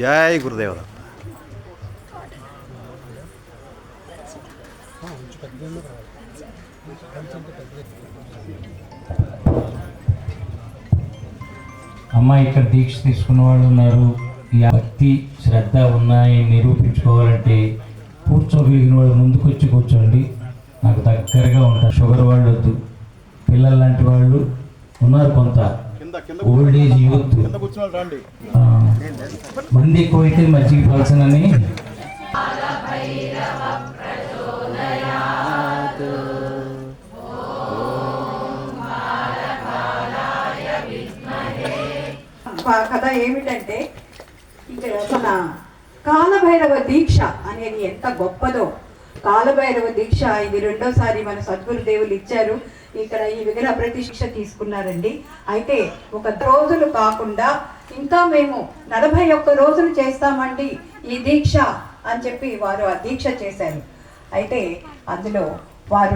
జై గురుదేవ. అమ్మ ఇక్కడ దీక్ష తీసుకున్న వాళ్ళు ఉన్నారు. ఈ భక్తి శ్రద్ధ ఉన్నాయి నిరూపించుకోవాలంటే కూర్చోగలిగిన వాళ్ళు ముందుకు వచ్చి కూర్చోండి. నాకు దగ్గరగా ఉంటారు. షుగర్ వాళ్ళు వద్దు. పిల్లలు లాంటి వాళ్ళు ఉన్నారు కొంత. ఓల్డ్ ఏజ్ యూత్ మంది ఎక్కువైతే మజ్జిగ పలసనని కథ ఏమిటంటే ఇక్కడ మన కాలభైరవ దీక్ష అనేది ఎంత గొప్పదో. కాలభైరవ దీక్ష ఇది రెండోసారి మన సద్గురుదేవులు ఇచ్చారు. ఇక్కడ ఈ విగ్రహ ప్రతిష్ఠ తీసుకున్నారండి. అయితే ఒక రోజులు కాకుండా ఇంకా మేము నలభై ఒక్క రోజులు చేస్తామండి ఈ దీక్ష అని చెప్పి వారు ఆ దీక్ష చేశారు. అయితే అందులో వారు